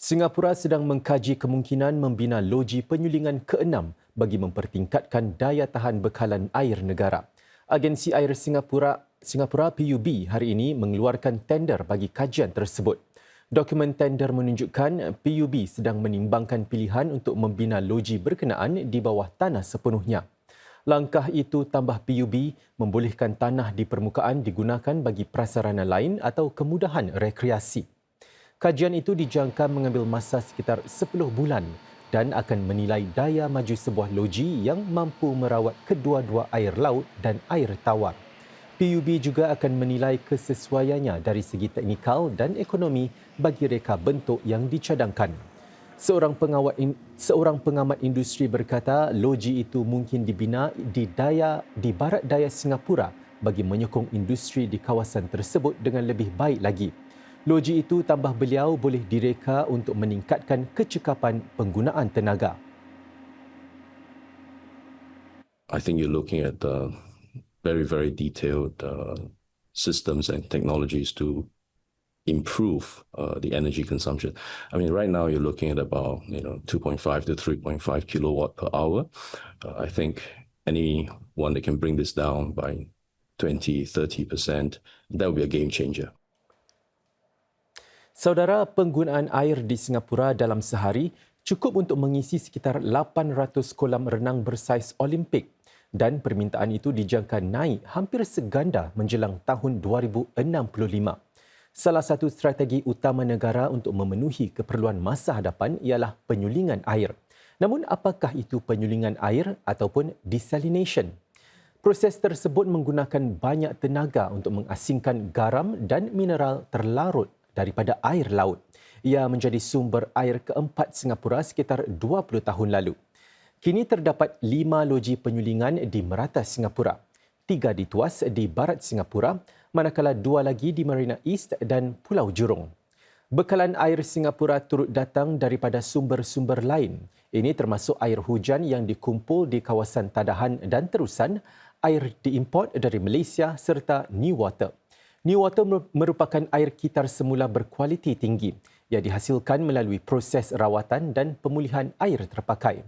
Singapura sedang mengkaji kemungkinan membina loji penyulingan keenam bagi mempertingkatkan daya tahan bekalan air negara. Agensi Air Singapura Singapura PUB hari ini mengeluarkan tender bagi kajian tersebut. Dokumen tender menunjukkan PUB sedang menimbangkan pilihan untuk membina loji berkenaan di bawah tanah sepenuhnya. Langkah itu tambah PUB membolehkan tanah di permukaan digunakan bagi prasarana lain atau kemudahan rekreasi. Kajian itu dijangka mengambil masa sekitar 10 bulan dan akan menilai daya maju sebuah loji yang mampu merawat kedua-dua air laut dan air tawar. PUB juga akan menilai kesesuaiannya dari segi teknikal dan ekonomi bagi reka bentuk yang dicadangkan. Seorang pengawat in, seorang pengamat industri berkata loji itu mungkin dibina di daya di barat daya Singapura bagi menyokong industri di kawasan tersebut dengan lebih baik lagi. Loji itu tambah beliau boleh direka untuk meningkatkan kecekapan penggunaan tenaga. I think you're looking at uh, very, very detailed uh, systems and technologies to improve uh, the energy consumption. I mean, right now you're looking at about you know 2.5 to 3.5 kilowatt per hour. Uh, I think anyone that can bring this down by 20, 30 percent, that would be a game changer. Saudara, penggunaan air di Singapura dalam sehari cukup untuk mengisi sekitar 800 kolam renang bersaiz Olimpik dan permintaan itu dijangka naik hampir seganda menjelang tahun 2065. Salah satu strategi utama negara untuk memenuhi keperluan masa hadapan ialah penyulingan air. Namun apakah itu penyulingan air ataupun desalination? Proses tersebut menggunakan banyak tenaga untuk mengasingkan garam dan mineral terlarut daripada air laut. Ia menjadi sumber air keempat Singapura sekitar 20 tahun lalu. Kini terdapat lima loji penyulingan di merata Singapura. Tiga di Tuas di barat Singapura, manakala dua lagi di Marina East dan Pulau Jurong. Bekalan air Singapura turut datang daripada sumber-sumber lain. Ini termasuk air hujan yang dikumpul di kawasan Tadahan dan terusan, air diimport dari Malaysia serta New Water. New water merupakan air kitar semula berkualiti tinggi yang dihasilkan melalui proses rawatan dan pemulihan air terpakai.